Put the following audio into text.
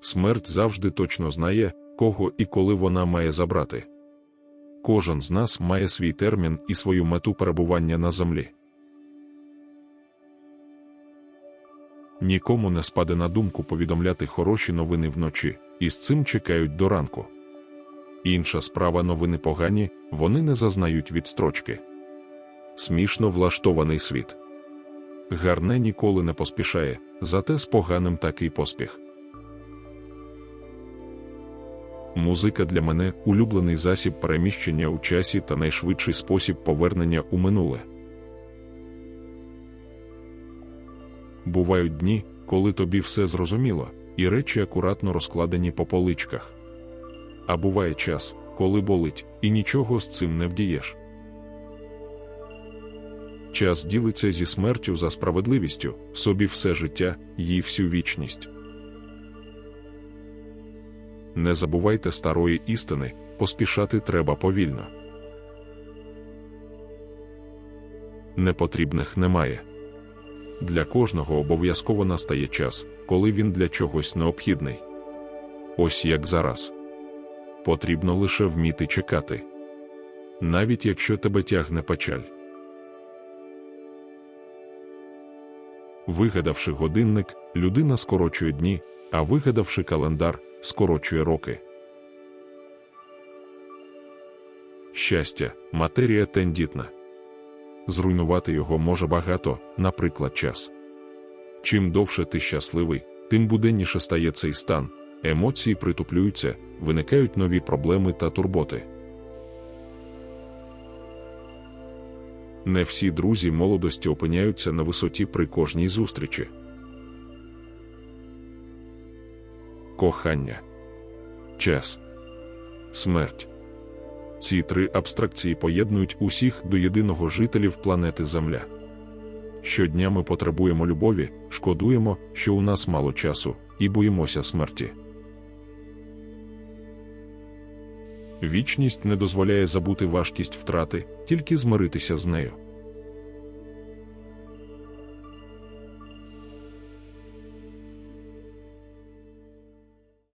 Смерть завжди точно знає, кого і коли вона має забрати. Кожен з нас має свій термін і свою мету перебування на землі. Нікому не спаде на думку повідомляти хороші новини вночі, і з цим чекають до ранку. Інша справа новини погані, вони не зазнають відстрочки. Смішно влаштований світ. Гарне ніколи не поспішає, зате з поганим такий поспіх. Музика для мене улюблений засіб переміщення у часі та найшвидший спосіб повернення у минуле. Бувають дні, коли тобі все зрозуміло, і речі акуратно розкладені по поличках. А буває час, коли болить, і нічого з цим не вдієш. Час ділиться зі смертю за справедливістю, собі все життя, їй всю вічність. Не забувайте старої істини, поспішати треба повільно. Непотрібних немає. Для кожного обов'язково настає час, коли він для чогось необхідний. Ось як зараз. Потрібно лише вміти чекати. Навіть якщо тебе тягне печаль. Вигадавши годинник, людина скорочує дні, а вигадавши календар, скорочує роки. Щастя, матерія тендітна. Зруйнувати його може багато, наприклад, час. Чим довше ти щасливий, тим буденніше стає цей стан, емоції притуплюються, виникають нові проблеми та турботи. Не всі друзі молодості опиняються на висоті при кожній зустрічі. Кохання, час, смерть. Ці три абстракції поєднують усіх до єдиного жителів планети Земля. Щодня ми потребуємо любові, шкодуємо, що у нас мало часу, і боїмося смерті. Вічність не дозволяє забути важкість втрати, тільки змиритися з нею.